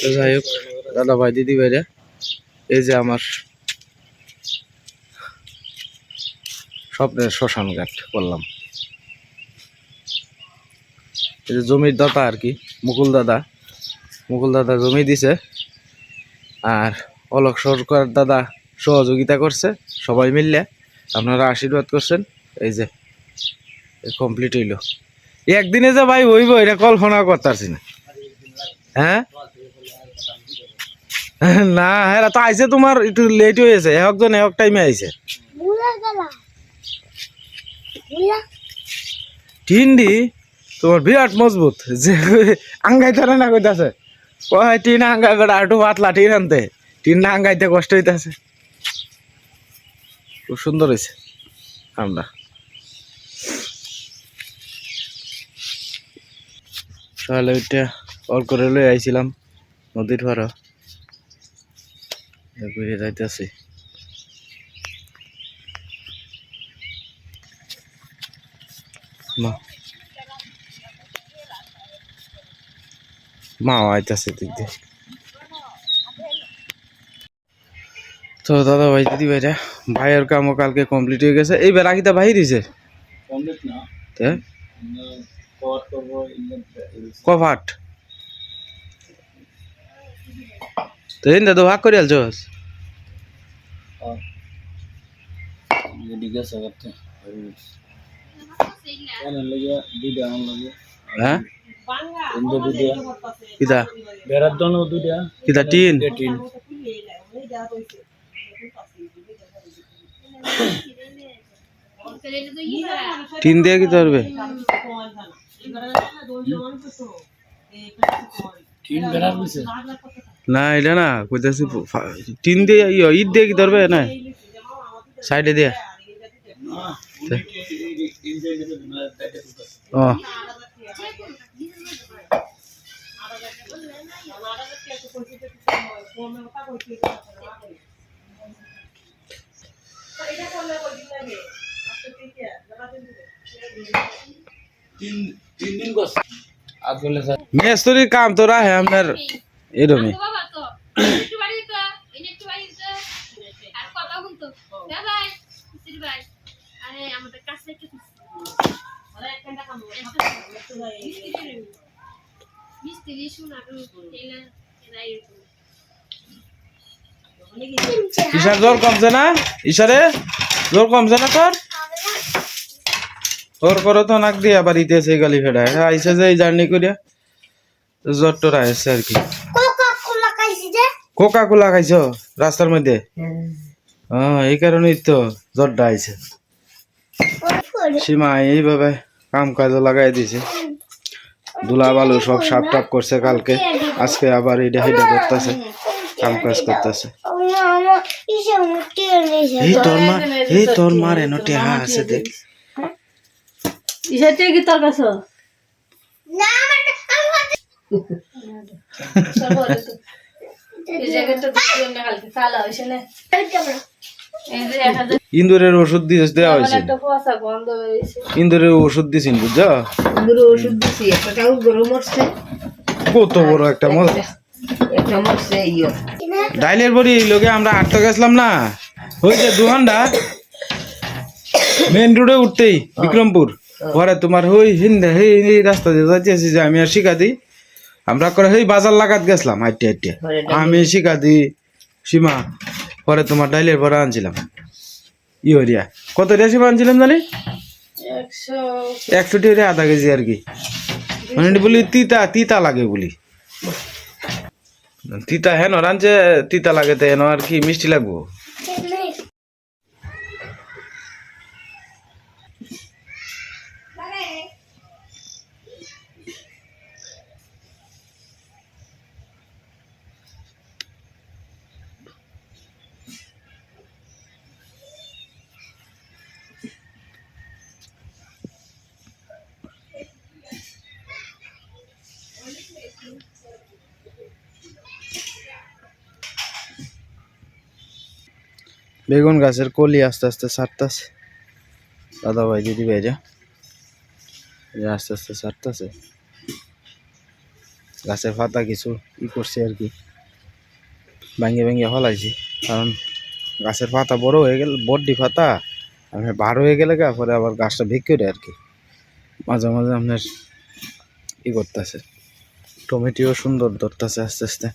তো যাই হোক দাদা ভাই দিদি ভাইরা এই যে আমার স্বপ্নের শ্মশান ঘাট করলাম। এই যে জমির দাতা আর কি, মুকুল দাদা। মুকুল দাদা জমি দিছে। আর অলোক সরকার দাদা সহযোগিতা করছে, সবাই মিললে আপনারা আশীর্বাদ করছেন। এই যে কমপ্লিট হইল। একদিনে যে ভাই হইব, এটা কল্পনা করতেছি না। হ্যাঁ? না হ্যাঁ তো আইছে তোমার, একটু লেট হয়েছে একজন এক টাইমে আইছে। টিন্ডি, তোমার বিরাট মজবুত। যে আঙ্গাই ধরে না কইতাছে। কয়, টিন আঙ্গা করে আটু পাতলা টিন আনতে। টিন না আঙ্গাইতে কষ্ট হইতাছে। খুব সুন্দর হয়েছে আমরা সকালে ওইটা অল করে লই আইছিলাম নদীর পাড়া। ঘুরে যাইতেছি। মা। মা আইতাছে দিক দিয়ে। তো দাদা ভাই দিদি ভাইরা ভাইয়ের কামও কালকে কমপ্লিট হয়ে গেছে। এই বেলা কিতা বাহির হয়েছে কমপ্লিট না। কভার করব কভাট তো এই দাদা ভাগ করে আলছস হ্যাঁ। জন্য কিতা টিন? টিন। টিন দিয়ে কি ধরবে? টিন বেড়ার দিছে না এটা না কইতাছি টিন দিয়ে ইট দিয়ে কি ধরবে? না সাইডে দিয়ে। ও। মেস্তরির কাম তো রাহে আপনার এরমই। ঈশার জ্বর কমছে না? ঈশারে? জ্বর কমছে না তোর? তোর করো তো নাক দিয়ে আবার ইতেছে গালি ফেডায় হ্যাঁ আইসে যে এই জার্নি করিয়া জ্বর টোর আসছে আর কি। কোকা কোলা খাইছো রাস্তার মধ্যে? হ্যাঁ। এই কারণেই তো জ্বরটা আইছে সীমা এইভাবে কাম কাজও লাগাই দিছে। ধুলা বালু সব সাপ টাপ করছে কালকে। আজকে আবার এইটা হেডা করতেছে কাম কাজ করতেছে। এই তোর মা এই তোর মার এনো টেহা আছে দেখ। ইসাতে কি তোর কাছে? না ইন্দুরের ওষুধ দিয়ে দেওয়া হয়েছে ইন্দুরের ওষুধ দিছেন বুঝছ? ওষুধ দিছি একটা কত বড় একটা মজা ডাইলের বড়ি এই লোকে আমরা আটটা গেছিলাম না। ওই যে দুহান্ডা মেন রোডে উঠতেই বিক্রমপুর। ঘরে তোমার ওই হিন্দে এই রাস্তা দিয়ে যাচ্ছি যে আমি আর শিখা দিই। আমরা করে এই বাজার লাগাত গেছিলাম। হাইটে হাইটে আমি শিখা দিই সীমা পরে তোমার ডাইলের বড়া আনছিলাম। ইহরিয়া কত রিয়া সীমা আনছিলাম জানি? একশো টিয়া আধা কেজি আর কি। মানে বলি তিতা তিতা লাগে বলি। তিতা হেন রাঞ্চে তিতা লাগে তো হেন আর কি মিষ্টি লাগবো। বেগুন গাছের কলি আস্তে আস্তে ছাড়তাছে দাদা ভাই, দিদি ভাইরা এই আস্তে আস্তে ছাড়তাছে গাছের পাতা কিছু ই করছে আর কি। ভাঙ্গে ভেঙে ফলাইছি। কারণ গাছের পাতা বড় হয়ে গেল, বড্ডি পাতা আপনার বার হয়ে গেলে পরে আবার গাছটা ভিক্ষে দেয় আর কি। মাঝে মাঝে আপনার ই করতেছে। টমেটোও সুন্দর ধরতেছে আস্তে আস্তে।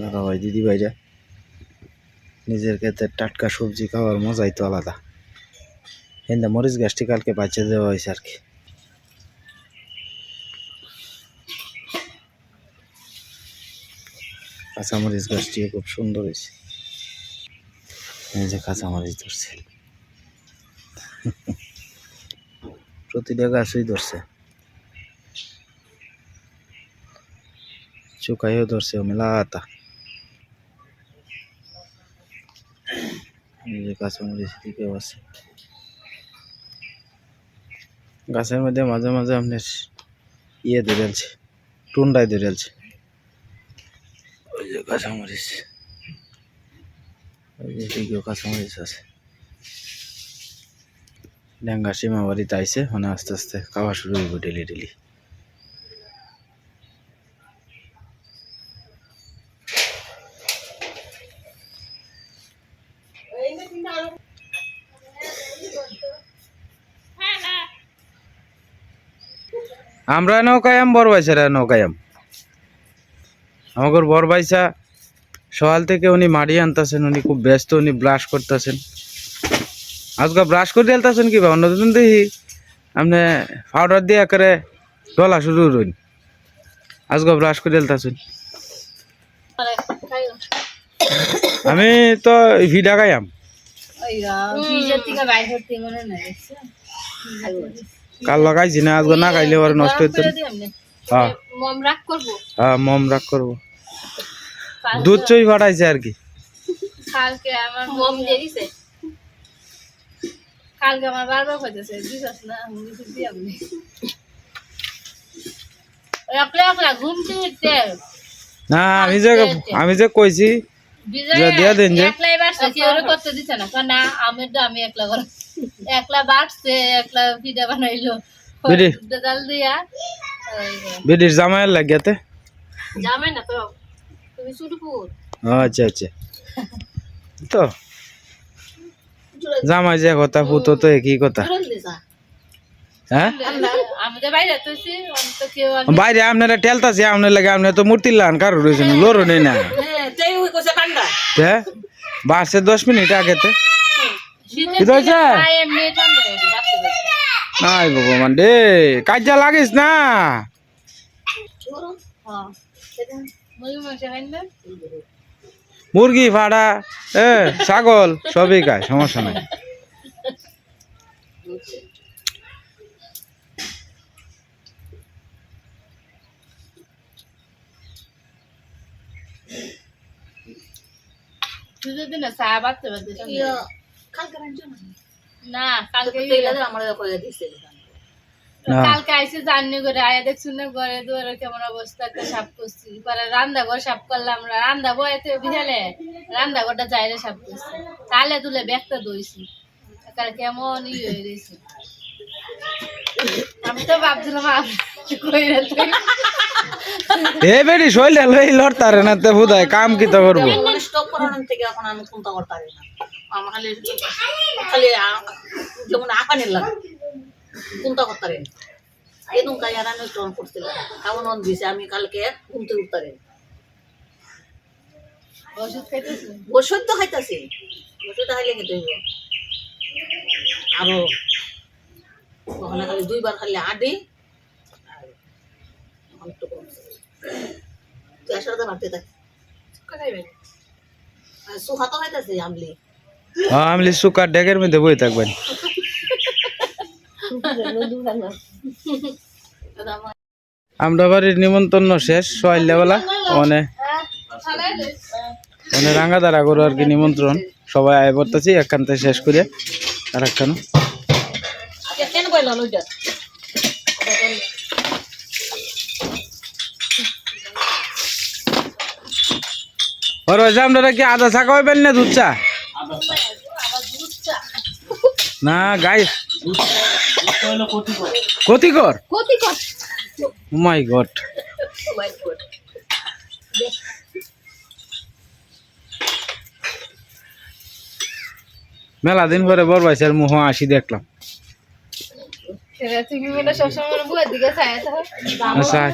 দাদা ভাই, দিদি ভাইরা নিজের ক্ষেত্রে টাটকা সবজি খাওয়ার মজাই তো আলাদা। হিন্দা মরিচ গাছটি কালকে বাঁচিয়ে দেওয়া হয়েছে আর কি। কাঁচামরিচ গাছটিও খুব সুন্দর হয়েছে। এই যে কাঁচামরিচ ধরছে। প্রতিটা গাছই ধরছে। চুকাইও ধরছে, মেলাতা এই যে কাঁচামরিচ দিকেও আছে গাছের মধ্যে মাঝে মাঝে আপনার ইয়ে ধরেছে টুন্ডাই ধরেছে ওই যে কাঁচামরিচ ওই যে দিকেও কাঁচামরিচ আছে। ড্যাঙ্গা সীমা বাড়িতে আইসে মানে আস্তে আস্তে খাওয়া শুরু হইব ডেলি ডেলি। আমরা নৌকায়াম বড় নৌকায়াম। আমাদের বড় বাইসা সকাল থেকে উনি মাড়ি আনতেছেন, উনি খুব ব্যস্ত, উনি ব্রাশ করতেছেন। আজকে ব্রাশ করে দিলতেছেন কি বা? অন্যদিন দেখি আপনি পাউডার দিয়ে করে ডলা শুরু রইন আজকে ব্রাশ করে দিলতেছেন আমি তো ভিডা খাইয়াম কাল লাগাইছি না আজকে না খাইলে ওর নষ্ট হইতো দিই এমনি। হ্যাঁ। মম রাগ করব? হ্যাঁ দুধ চই ফাটাইছে আর কি। কালকে আমার মম দিয়ে দিছে। কালকে আমার বারবার দিছস না আমি কিছু একলা একলা ঘুম থেকে উঠতে না আমি যে আমি যে কইছি দিয়া দেন যে। একলাই বাড়ছে কি ওরে করতে দিছে না। আমি তো আমি একলা একলা বাড়ছে একলা পিঠা বানাইলো। ডাল দিয়া। বিডির জামাইয়ের লাগিয়াতে জামাই না তো তুমি সুরপুর আচ্ছা আচ্ছা। তো জামাই যে কথা পুতো তো একই কথা। হ্যাঁ? বাইরে আপনারা টেলতাছে আপনার লাগে আপনার তো মূর্তি লান কারও রয়েছেন লোরও নেই না। হ্যাঁ বাসে দশ মিনিট আগেতে নাই ভগবান রে কাজা লাগিস না হ্যাঁ। মুরগি না? ফাড়া এ ছাগল সবই খায় সমস্যা নাই শীতের দিনে চা বাড়তে কালকে আইসে করে আয়া না ঘরে দুয়ারে কেমন অবস্থা একটা সাপ করছি পরে রান্না ঘর সাপ করলাম রান্না বয়েতে বিহালে রান্না ঘরটা যাইলে সাপ করছি তালে তুলে ব্যাগটা দইছি একারে কেমন ই হয়ে গেছে। আমি তো ভাবছিলাম আপনি এ বেড়ি শৈলে লড়তারে না তে বুধায় কাম কি তো করব? স্টপ করানোর থেকে এখন আমি চিন্তা করতে পারি না। না এই নৌকা আর আমি স্টোন করছিলাম এমন দিছে আমি কালকে ঘুমতে উঠতে ওষুধ তো খাইতেছি। ওষুধ খাইলে খেতে হইব? আরও ওখানে খালি দুইবার খালি আডি অনেকটু কমছে গ্যাসের সাথে বাড়তে থাকে। সুখা তো খাইতেছি আমলি। হ্যাঁ আমি সুকার ডেকের মধ্যে বই থাকবেন। আমরা বাড়ির নিমন্ত্রণ শেষ সকালবেলা মানে মানে রাঙ্গাদারা করো আর কি নিমন্ত্রণ। সবাই আয় পড়তেছি একখান থেকে শেষ করে আর একখান যে কি আদা চা খাওয়াবেন না দুধ চা? না গাই ক্ষতিকর? ক্ষতি কর মাই গড Oh God. মেলা দিন পরে বড় ভাইসের মুহ আসি দেখলাম। সবসময়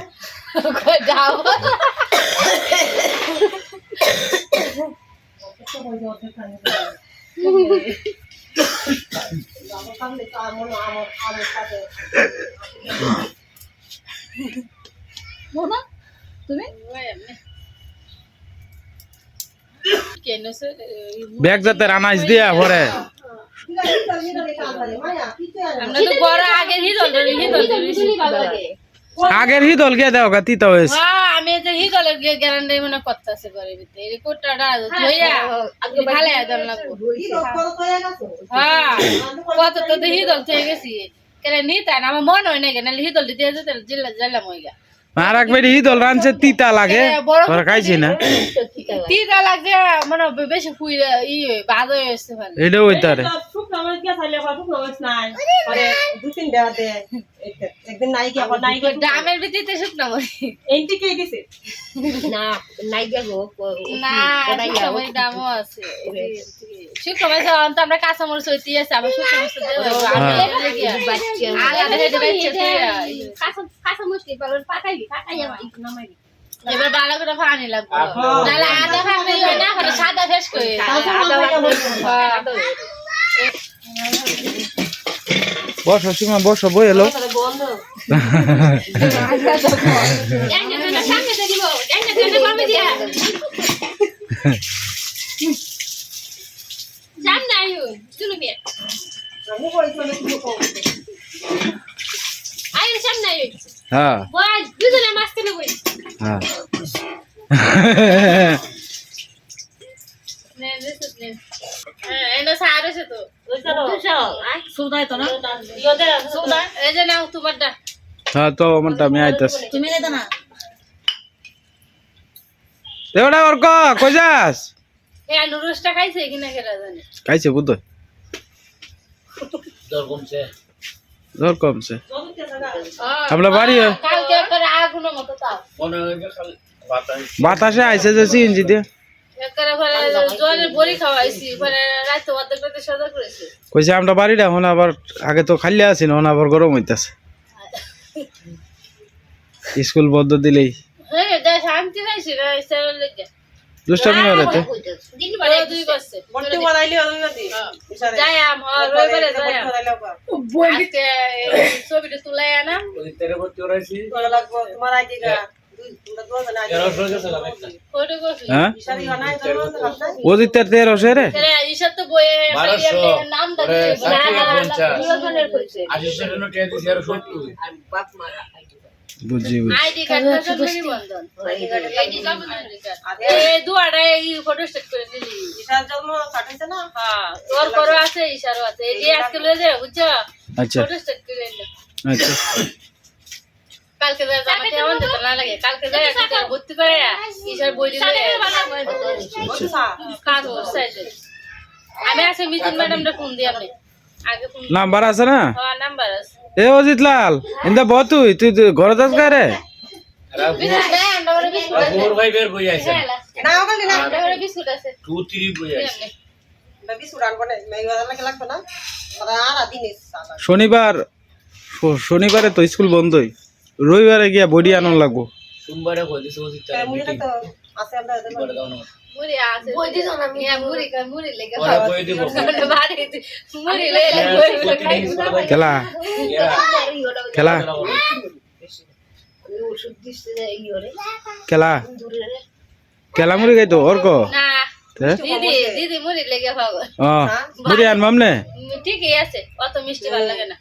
তুমি? ব্যাগ যাতে রানাইস দিয়া পরে। আমরা তো বড় আগের হিদল হিদল আগের হি দল গিয়ে দেও তিতা হয়েছে। হ্যাঁ আমি যে হিদলের গ্যারান্টি মনে করতেছে করে ভিতরে এই কোটাটা ধইয়া ভালো একদম লাগবো হ্যাঁ কত তো তো হিদল থেকে গেছি। কেন নিতা না আমার মন হয় না কেন হিদল দিতে যেতে জিল্লা জিল্লা মইগা একবার হি দল রানছে তিতা লাগে। খাইছি না। তিতা লাগছে মানে বেশি ফুই ই বাদ পারে ডামের না গো না দামও আছে। যখন তো আমরা কাঁচা মরিচ হইতে আছে আবার আলাদা হয়ে। কাঁচা পাকাইবি পাকাই আমার এবার ভালো করে পানি লাগবে। নাহলে আদা পানি না সাদা ফেস করে। বসো সীমা বসো বই এলো। জানি হ্যাঁ তো আমারটা আমি আইতাছি। তুমি লেদা না। এবারে ওর কই যাস? এই নুডলসটা খাইছে কিনা কেরা জানে। খাইছে বুদ্ধ তোর কমছে। আমরা বাড়ি কালকে করে আগুনের মতো তাও যে খালি বাতাস। বাতাসে আইছে যে সিএনজি দিয়ে। কইছে আমরা বাড়িটা এখন আবার আগে তো খালি আছি না আবার গরম হইতাছে। স্কুল বন্ধ দিলেই। হ্যাঁ দুষ্টামি তো রবিবারে যাই আম। আজকে এই ছবিটা তুলাই ভর্তি করাইছি। তেরোশো হ্যাঁ তেরোশো রে? দিলি। হ্যাঁ আছে ঈশারও আছে। এই যে আজকে লয়ে যাবে বুঝছ? আচ্ছা। আচ্ছা। কালকে যা জামা কেমন যেতে না লাগে কালকে যাই একটা ভর্তি করে ঈশার বই দিলে কাজ করছে এসে। আমি আছে ম্যাডামটা ফোন দিই আপনি আগে ফোন নাম্বার আছে না হ্যাঁ নাম্বার আছে এ অজিত লাল ইন্দা ব তুই তুই ঘরে যাস গায়ে রে আমরা আমরা। শনিবার শনিবারে তো স্কুল বন্ধই রবিবারে গিয়া বডি আনন লাগবো। সোমবারে কই দিছে ওই করে মুড়ি আছে। বই দিছ না আমি মুড়ি কা মুড়ি লেগে পরে বই দিব। বাড়ি মুড়ি লে লে বই বই খেলা। খেলা। খেলা। খেলা। মুড়ি গাইতো ওর কো? না দিদি দিদি মুড়ি লেগে পাবো ও মুড়ি আনবাম নে? ঠিকই আছে অত মিষ্টি ভালো লাগে না।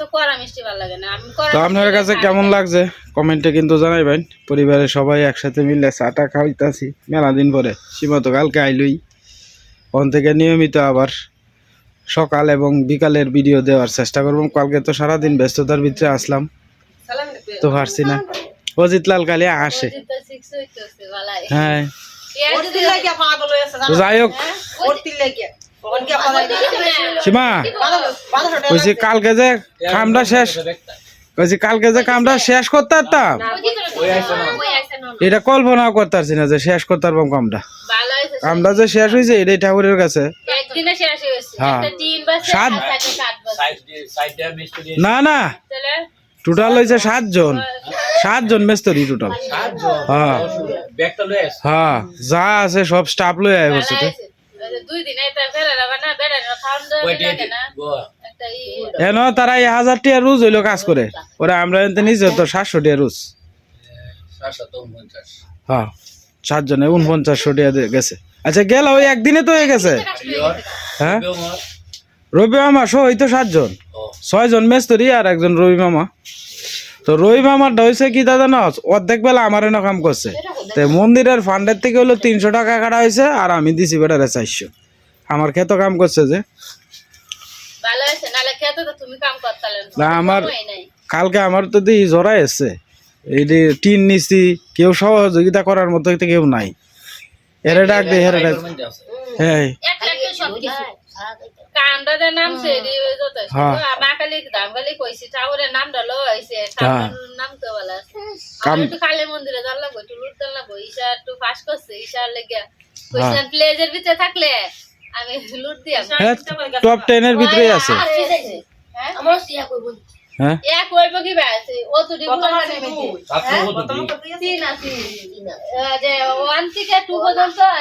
তো কড়া মিষ্টি ভালো লাগে না। আমি কড়া তো আপনার কাছে কেমন লাগছে? কমেন্টে কিন্তু জানাইবেন পরিবারের সবাই একসাথে মিলে চাটা খাইতাছি মেলা দিন পরে। সীমা তো কালকে আইলই। ওখান থেকে নিয়মিত আবার সকাল এবং বিকালের ভিডিও দেওয়ার চেষ্টা করব। কালকে তো সারাদিন ব্যস্ততার ভিতরে আসলাম। তো পারছি না। অজিত লাল কালি আসে। হ্যাঁ। যাই হোক। সীমা? কালকে যে খামটা শেষ কইছি কালকে যে কামটা শেষ করতে পারতাম। এটা কল্পনাও করতে পারছি না যে শেষ করতে পারবাম কামটা হয়েছে কামটা যে শেষ হয়েছে এটাই ঠাকুরের কাছে। সাত- না না। টোটাল হয়েছে সাতজন। সাতজন মেস্তরি টোটাল হ্যাঁ। ব্যাগটা হ্যাঁ যা আছে সব স্টাফ লই আয় বসে। ওই এন তারা এই হাজার টিয়া রুজ হইল কাজ করে। ওরা আমরা নিজে তো সাতশো টিয়া রুজ। তো হ্যাঁ সাতজনে উনপঞ্চাশশো টিয়া দিয়ে গেছে। আচ্ছা গেল ওই একদিনে তো হয়ে গেছে। হ্যাঁ রবি মামা সহ হইতো সাতজন। ও। ছয়জন মেস্তরি আর একজন রবি মামা। তো রবি মামারটা হয়েছে কি দাদা না অর্ধেক বেলা আমার এনে কাম করছে। তো মন্দিরের ফান্ডের থেকে হলো তিনশো টাকা কাটা হয়েছে আর আমি দিছি বেটারে চারশো। আমার খেতো কাম করছে যে। ভালো হয়েছে নালে খেতে তো তুমি কাম করতালে। না, আমার- কালকে আমার তো দিই জড়াই এসছে এই যে টিন নিছি কেউ সহযোগিতা করার মতো কেউ নাই। এরে ডাক দে হেরে ডাক হ্যাঁ কামটা যে নামছে যথেষ্ট দাম খালি কইছি ঠাকুরের নামটা লো হয়েছে হ্যাঁ। নাম তো বলা আছে আমি একটু কালী মন্দিরে লাগবো একটু লুট দেওয়ার লাগবো। ঈশা একটু ফাঁস করছে ঈশার লেগে কইছেন প্লেজের ভিতরে থাকলে আমি লুট হ্যাঁ টপ টেনের ভিতরেই আছে হ্যাঁ হ্যাঁ এক হইব কি আছে? ও তো কত দিই? তিন আছে যে ওয়ান থেকে টু পর্যন্ত আহ,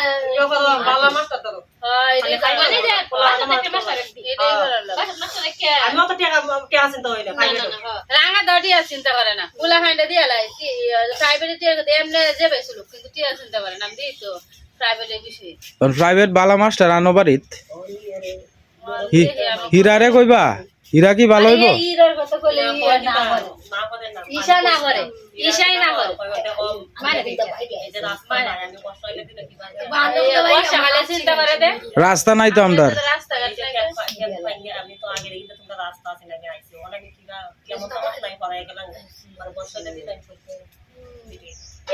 হ্যাঁ, রাঙা দাও টিয়া চিন্তা করে না গুলা খাইটা দিয়ে লাই প্রাইভেটে টিয়া এমনি যে শুলুক কিন্তু টিয়া চিন্তা করে না আমি দিই তো প্রাইভেটের বিষয়ে প্রাইভেট বালা মাস্টার আনো বাড়িত হি- হীরারে কইবা হীরা কি ভালো হইব? এই ইরার কথা কইলে না করে ঈশা না করে ঈশাই না করে। এই বর্ষাকালে চিন্তা করে দে। রাস্তা নাই তো আমদার। রাস্তাঘাট নাই তো।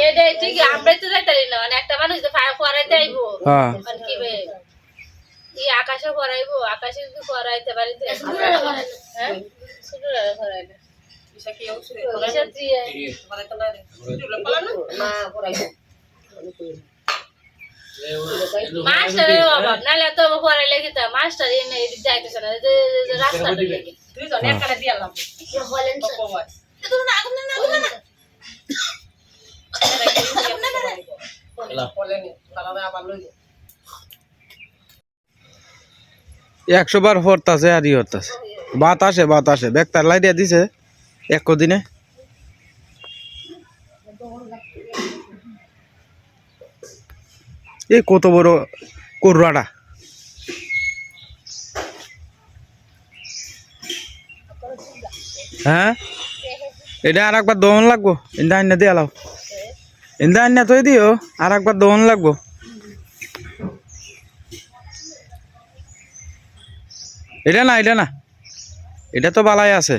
এটাই তো যাইতে পারি না। মানে একটা মানুষ তো ফায়ার পড়াইতে আইবো। হ্যাঁ। মানে কি বে আকাশে পড়াইবো আকাশে যদি পড়াইতে পারি তো হ্যাঁ? দিয়ে মাস্টারের অভাব। নাহলে তো পড়াইলে কি তা? মাস্টার এনে যাইতেছে না। যে যে- যে রাস্তাটা লেগে একশো বার হরতাছে আর ই হরতাছে বাতাসে বাতাসে। বেকতার লাইটিয়া দিছে এক দিনে এই কত বড় করুয়াটা। হ্যাঁ? এটা আর একবার দহন লাগবো। ইন্দা আন্না দিয়ে আলাও ইন্দা আন্না তো দিও আর একবার দহন লাগবো। এটা না এটা না। এটা তো বালাই আছে।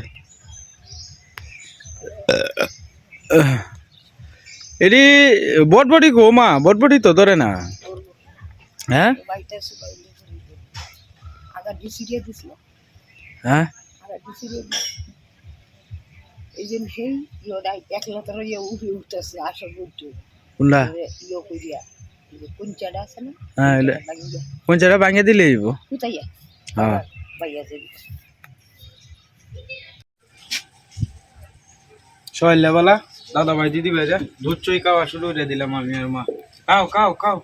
এটি বটবটি গো মা বটবটি তো ধরে না। হ্যাঁ? হ্যাঁ? এই যে সেই লড়াই একলা তারা ইয়ে উঠে উঠতেছে আসল উঠতে কোনটা ইয়ে করিয়া এই যে কুঞ্চাটা আছে না হ্যাঁ ভাঙিয়ে দিলে যাইব কোথায়? হ্যাঁ। সকালবেলা দাদা ভাই দিদি ভাই দুধ চই খাওয়া শুরু করে দিলাম আমি আর মা। খাও খাও খাও।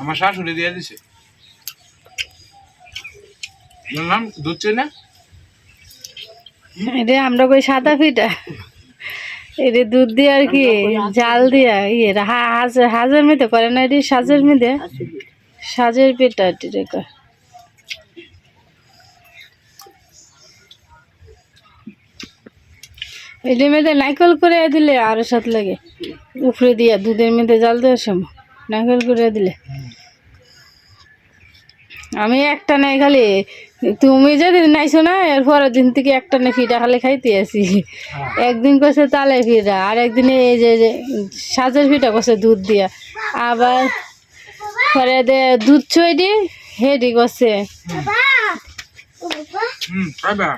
আমার শাশুড়ি দিয়ে দিছে। বললাম দুধ চই না। এটা আমরা কই সাদা পিঠা? এটা দুধ দিয়ে আর কি জাল দিয়া ইয়ে হাজ হাজের মেয়েতে করে না এটি সাজের মেয়েতে সাজের পিঠা এটি রেখা এটি মেয়েতে নাইকল করে দিলে আরও সাত লাগে। উপরে দিয়া দুধের মেয়েতে জাল দেওয়ার সময় নাইকল করে দিলে। আমি একটা নাই খালি। তুমি যেদিন নাইছো না এর পরের দিন থেকে একটা না ফিটা খালি খাইতে আসি। একদিন কষে তালে ফিটা আর একদিন এই যে সাজের ফিটা কষে দুধ দিয়া। আবার পরে দে দুধ ছই দি হেডি খাইবা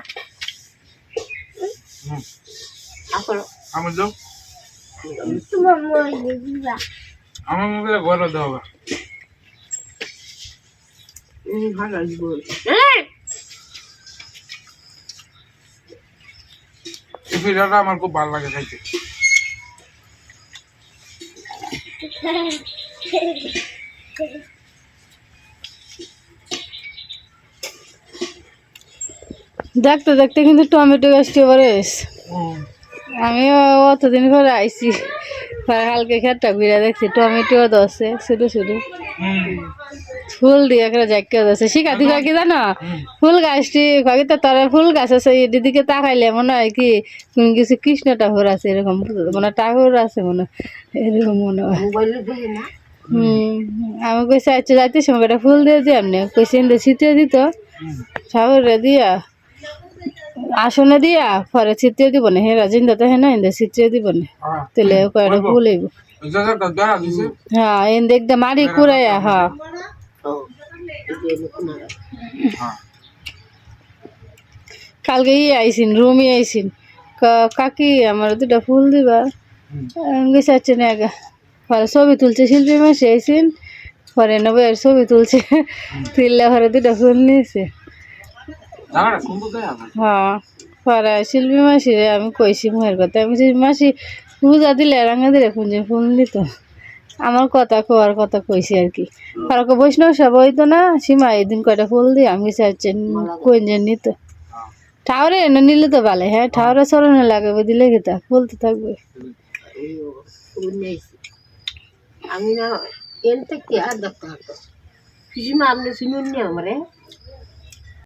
আমার দাও। আমার মোবাইলে ঘরে পিঠাটা আমার খুব ভালো লাগে খাইতে। দেখতে দেখতে কিন্তু টমেটো গাছটি এবারে আমিও অতদিন পরে আইছি। হালকা খেটটা ঘুরে দেখছি টমেটো দশে ছোটো ছোটো ফুল দিয়ে একটা জায়গা দশে শিখা দিবা কি জানো? ফুল গাছটি কয়েকটা তরে ফুল গাছ আছে দিদিকে তাকাইলে মনে হয় কি কিছু কৃষ্ণ ঠাকুর আছে এরকম মানে ঠাকুর আছে মনে হয় এরকম মনে হয়। হুম আমি কইছি আচ্ছা যাইতে সময় একটা ফুল দিয়ে দিই আপনি এনে ছিটিয়ে দিত ঠাকুরে দিয়া আসনে দিয়া পরে ছিটিয়ে দিব না হেরা জিন্দা তো হ্যাঁ না এনে ছিটিয়ে দিব না। তাহলে কয়টা ফুল হইব? হ্যাঁ এন দেখতে মারি কুড়াইয়া হ্যাঁ। কালকে ই আইসিন রুমি আইসিন। কাকি আমার দুটা ফুল দিবা। গেছি না আগা পরে ছবি তুলছে শিল্পী মাসি আইসিন পরে নেবে আর ছবি তুলছে। তুললে পরে দুটা ফুল নিয়েছে হ্যাঁ পরে শিল্পী মাসি রে আমি কইছি মুহের কথা। আমি মাসি পূজা দিলে রাঙা দিলে কুঞ্জে ফুল দিত। আমার কথা কোয়ার কথা কইছি আর কি। আর বৈষ্ণব সব তো না, সীমা এদিন কয়টা ফুল দিয়ে আমি চাইছেন কই যে নিত। ঠাউরে এনে নিলে তো ভালো হ্যাঁ ঠাউরে চরণে লাগাবে দিলে গেতা ফুল তো থাকবে। আমি না এন থেকে আর দেখতে কিছু না আপনি শুনুন নি আমারে?